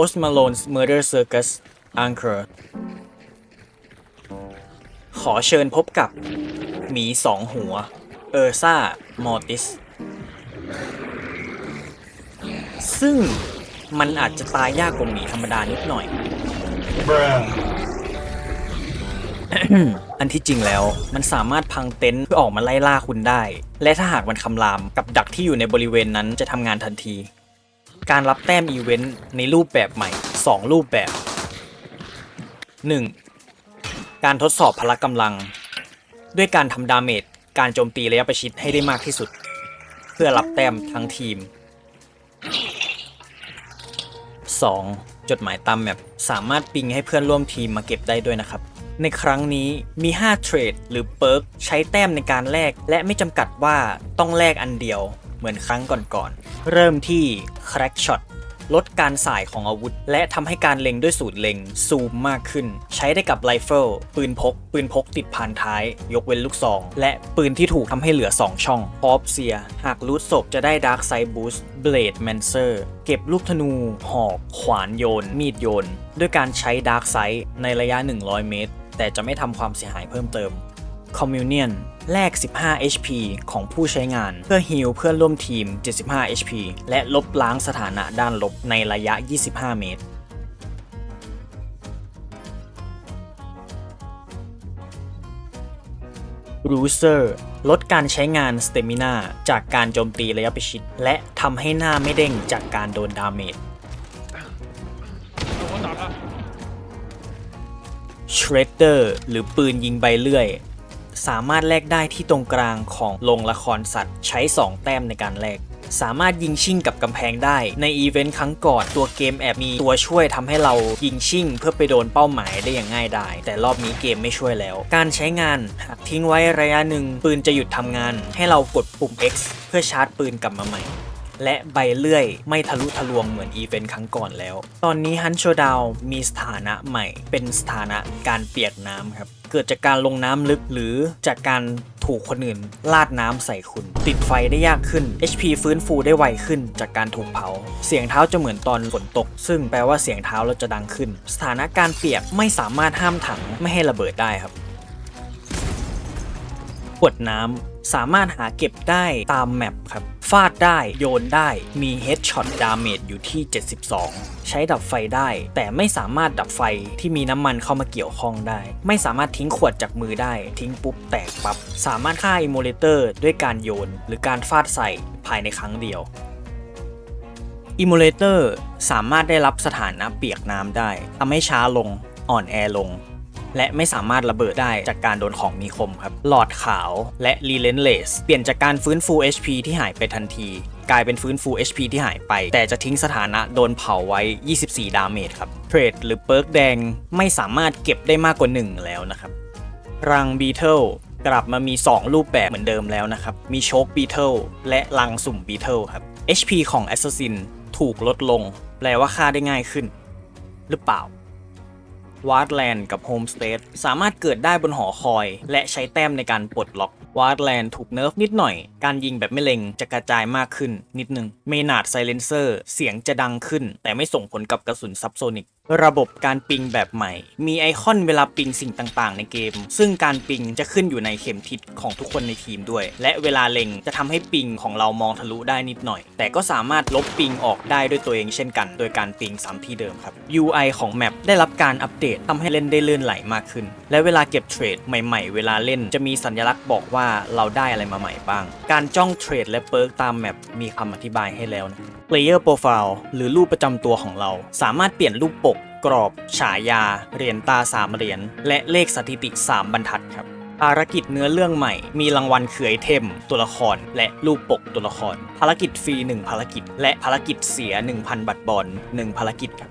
Post Malone's Murder Circus Anchor ขอเชิญพบกับ หมีสองหัว เออร์ซ่า มอร์ติส ซึ่งมันอาจจะตายยากกว่าหมีธรรมดานิดหน่อย อันที่จริงแล้วมันสามารถพังเต็นท์เพื่อออกมาไล่ล่าคุณได้ และถ้าหากมันคำรามกับดักที่อยู่ในบริเวณนั้นจะทำงานทันที การรับแต้มอีเวนต์ในรูปแบบใหม่ 2 รูปแบบ 1. การทดสอบพละกำลัง ด้วยการทำดาเมจการโจมตีระยะประชิดให้ได้มากที่สุด เพื่อรับแต้มทั้งทีม 2. จดหมายตามแมปสามารถปิงให้เพื่อนร่วมทีมมาเก็บได้ด้วยนะครับ ในครั้งนี้มี 5 เทรดหรือเปิร์กใช้แต้มในการแลกและไม่จำกัดว่าต้องแลกอันเดียว มือนครั้งก่อนๆ เริ่มที่ Crack Shot ลดการสายของอาวุธ และทำให้การเล็งด้วยสูตรเล็ง ซูมมากขึ้น ใช้ได้กับไรเฟิลปืนพก ปืนพกติดผ่านท้าย ยกเว้นลูกซอง และปืนที่ถูกทำให้เหลือ 2 ช่องพอปเซีย หากรูทศพจะได้ดาร์ s ไซ d ์บูสต์เบลดแมนเซอร์เก็บลูกธนู หอกขวานโยน มีดโยน ด้วยการใช้ดาร์ s ไซ d ์ในระยะ 100 เมตร แต่จะไม่ทำความเสียหายเพิ่มเติม Communion แลก 15 HP ของผู้ใช้งาน เพื่อฮีลเพื่อนร่วมทีม 75 HP และลบล้างสถานะด้านลบในระยะ 25 เมตร Bruiser ลดการใช้งาน Stamina จากการโจมตีระยะประชิด และทำให้หน้าไม่เด้งจากการโดนดาเมจ Shredder หรือปืนยิงใบเลื่อย สามารถแลกได้ที่ตรงกลางของโรงละครสัตว์ ใช้ 2 แต้มในการแลกสามารถยิงชิ่งกับกำแพงได้ ในอีเวนต์ครั้งก่อนตัวเกมแอบมีตัวช่วยทำให้เรายิงชิ่ง เพื่อไปโดนเป้าหมายได้อย่างง่ายดาย แต่รอบนี้เกมไม่ช่วยแล้ว การใช้งานหากทิ้งไว้ระยะหนึ่งปืนจะหยุดทำงาน ให้เรากดปุ่ม X เพื่อชาร์จปืนกลับมาใหม่ และใบเลื่อยไม่ทะลุทะลวงเหมือนอีเวนต์ครั้งก่อนแล้ว ตอนนี้ฮันโชดาวมีสถานะใหม่ เป็นสถานะการเปียกน้ำครับ เกิดจากการลงน้ำลึกหรือจากการถูกคนอื่นลาดน้ำใส่คุณ ติดไฟได้ยากขึ้น HP ฟื้นฟูได้ไวขึ้นจากการถูกเผา เสียงเท้าจะเหมือนตอนฝนตก ซึ่งแปลว่าเสียงเท้าเราจะดังขึ้น สถานะการเปียกไม่สามารถห้ามถังไม่ให้ระเบิดได้ครับขวดน้ำสามารถหาเก็บได้ตามแมปครับ ฟาดได้โยนได้มี Headshot Damage อยู่ที่ 72 ใช้ดับไฟได้ แต่ไม่สามารถดับไฟที่มีน้ำมันเข้ามาเกี่ยวข้องได้ ไม่สามารถทิ้งขวดจากมือได้ ทิ้งปุ๊บแตกปับ๊บสามารถฆ่าอิโมเลเตอร์ด้วยการโยน หรือการฟาดใส่ภายในครั้งเดียวอิมูเลเตอร์สามารถได้รับสถานะเปียกน้ำได้ทำให้ช้าลง อ่อนแอลง และไม่สามารถระเบิดได้จากการโดนของมีคมครับ หลอดขาวและ Relentless เปลี่ยนจากการฟื้นฟู HP ที่หายไปทันที กลายเป็นฟื้นฟู HP ที่หายไป แต่จะทิ้งสถานะโดนเผาไว้ 24 ดาเมจครับ เทรดหรือเปิร์กแดงไม่สามารถเก็บได้มากกว่า 1 แล้วนะครับ รังบีเทิลกลับมามี 2 รูปแบบเหมือนเดิมแล้วนะครับ มีโชคบีเทิลและรังสุ่มบีเทิลครับ HP ของ Assassin ถูกลดลง แปลว่าฆ่าได้ง่ายขึ้น หรือเปล่า วาร์ดแลนด์กับโฮมสเตดสามารถเกิดได้บนหอคอย และใช้แต้มในการปลดล็อก วาร์ดแลนด์ถูกเนิร์ฟนิดหน่อย การยิงแบบไม่เล็งจะกระจายมากขึ้นนิดนึง เมนาดไซเลนเซอร์เสียงจะดังขึ้น แต่ไม่ส่งผลกับกระสุนซับโซนิกระบบการปิงแบบใหม่ มีไอคอนเวลาปิงสิ่งต่างๆ ในเกม ซึ่งการปิงจะขึ้นอยู่ในเข็มทิศของทุกคนในทีมด้วย และเวลาเล็งจะทำให้ปิงของเรามองทะลุได้นิดหน่อย แต่ก็สามารถลบปิงออกได้ด้วยตัวเองเช่นกัน โดยการปิงซ้ำที่เดิมครับ UI ของแมปได้รับการอัปเดตทำให้เล่นได้ลื่นไหลมากขึ้น และเวลาเก็บเทรดใหม่ ๆ เวลาเล่นจะมีสัญลักษณ์บอกว่าเราได้อะไรมาใหม่บ้าง การจ้องเทรดและเปิร์กตามแมปมีคำอธิบายให้แล้วนะ Player Profile หรือรูปประจำตัวของเรา สามารถเปลี่ยนรูปปก กรอบ ฉายา เหรียญตา 3 เหรียญ และเลขสถิติ 3 บรรทัดครับภารกิจเนื้อเรื่องใหม่ มีรางวัลคือไอเทม ตัวละคร และรูปปกตัวละคร ภารกิจฟรี 1 ภารกิจ และภารกิจเสีย 1,000 บัตรบอล1ภารกิจครับ